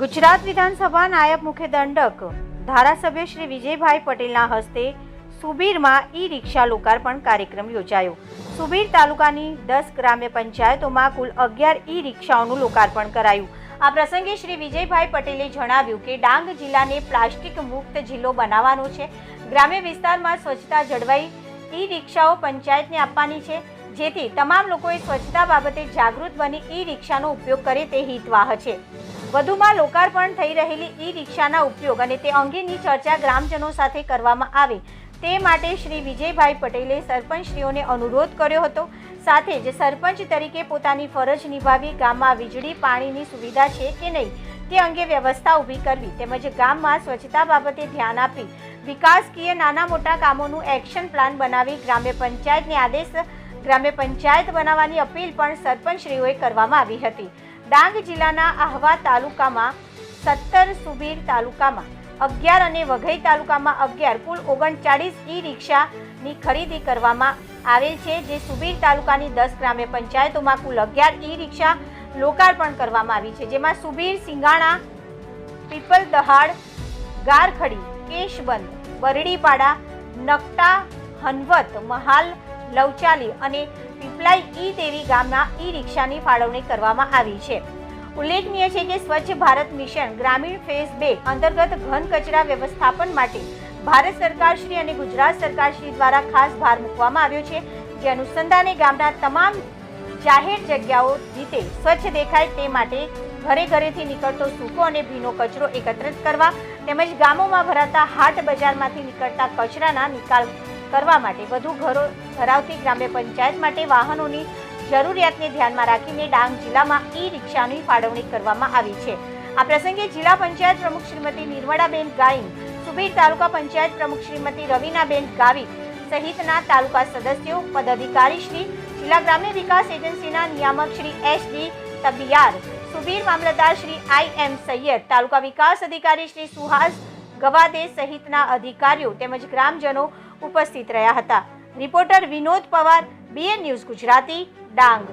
ગુજરાત વિધાનસભા નાયબ મુખ્ય દંડક ધારાસભ્ય શ્રી વિજયભાઈ પટેલના હસ્તે સુબીરમાં ઈ રિક્ષા લોકાર્પણ કાર્યક્રમ યોજાયો. સુબીર તાલુકાની દસ ગ્રામ્ય પંચાયતોમાં કુલ અગિયાર ઈ રિક્ષાઓનું લોકાર્પણ કરાયું. આ પ્રસંગે શ્રી વિજયભાઈ પટેલે જણાવ્યું કે ડાંગ જિલ્લાને પ્લાસ્ટિક મુક્ત જિલ્લો બનાવવાનો છે. ગ્રામ્ય વિસ્તારમાં સ્વચ્છતા જળવાઈ ઈ રિક્ષાઓ પંચાયતને આપવાની છે. જેથી તમામ લોકોએ સ્વચ્છતા બાબતે જાગૃત બની ઈ રિક્ષાનો ઉપયોગ કરે તે હિતવાહ છે. વધુમાં લોકાર્પણ થઈ રહેલી ઈ રિક્ષાના ઉપયોગ અને તે અંગેની ચર્ચા ગ્રામજનો સાથે કરવામાં આવે. તે માટે શ્રી વિજયભાઈ પટેલે સરપંચશ્રીઓને અનુરોધ કર્યો હતો. સાથે જ સરપંચ તરીકે પોતાની ફરજ નિભાવી ગામમાં વીજળી, પાણીની સુવિધા છે કે નહીં તે અંગે વ્યવસ્થા ઊભી કરવી તેમજ ગામમાં સ્વચ્છતા બાબતે ધ્યાન આપી વિકાસકીય નાના મોટા કામોનું એક્શન પ્લાન બનાવી ગ્રામ્ય પંચાયતને આદેશ ગ્રામ્ય પંચાયત બનાવવાની અપીલ પણ સરપંચશ્રીઓએ કરવામાં આવી હતી. ડાંગ જિલ્લાના આહવા તાલુકામાં સત્તર સુબીર તાલુકામાં અગિયાર અને વઘઈ તાલુકામાં અગિયાર, કુલ ઓગણચાળીસ ઈ રિક્ષાની ખરીદી કરવામાં આવેલ છે, જે સુબીર તાલુકાની દસ ગ્રામ્ય પંચાયતોમાં કુલ અગિયાર ઈ રિક્ષા લોકાર્પણ કરવામાં આવી છે, જેમાં સુબીર, સિંગાણા, પીપલ દહાડ, ગારખડી, કેશબંધ, બરડીપાડા, નકટા, હનવત, મહાલ લવચાલી અને પીપલાઈ ઈ દેવી ગામના ઈ રિક્ષાની ફાળવણી કરવામાં આવી છે. ઉલ્લેખનીય છે કે સ્વચ્છ ભારત મિશન ગ્રામીણ ફેઝ બે અંતર્ગત ઘન કચરા વ્યવસ્થાપન માટે ભારત સરકાર શ્રી અને ગુજરાત સરકાર શ્રી દ્વારા ખાસ ભાર મૂકવામાં આવ્યો છે. જે અનુસંધાને ગામના તમામ જાહેર જગ્યાઓ રીતે સ્વચ્છ દેખાય તે માટે ઘરે ઘરેથી નીકળતો સૂકો અને ભીનો કચરો એકત્રિત કરવા તેમજ ગામોમાં ભરાતા હાટ બજારમાંથી નીકળતા કચરાના નિકાલ કરવા માટે વધુ ઘરો ધરાવતી ગ્રામ્ય પંચાયત માટે વાહનોની જરૂરિયાતને ધ્યાનમાં રાખીને ડાંગ જિલ્લામાં ઈ રિક્ષાની ફાળવણી કરવામાં આવી છે. આ પ્રસંગે જિલ્લા પંચાયત પ્રમુખ શ્રીમતી નિર્મળાબેન ગાઈન સુબીર તાલુકા પંચાયત પ્રમુખ શ્રીમતી રવિનાબેન ગાવી સહિતના તાલુકા સદસ્યો, પદાધિકારી શ્રી, જિલ્લા ગ્રામ્ય વિકાસ એજન્સીના નિયામક શ્રી એસ ડી તબિયાર, સુબીર મામલતદાર શ્રી આઈ એમ સૈયદ, તાલુકા વિકાસ અધિકારી શ્રી સુહાસ ગવાદે સહિતના અધિકારીઓ તેમજ ગ્રામજનો ઉપસ્થિત રહ્યા હતા. Reporter Vinod Pawar BN news Gujarati Dang.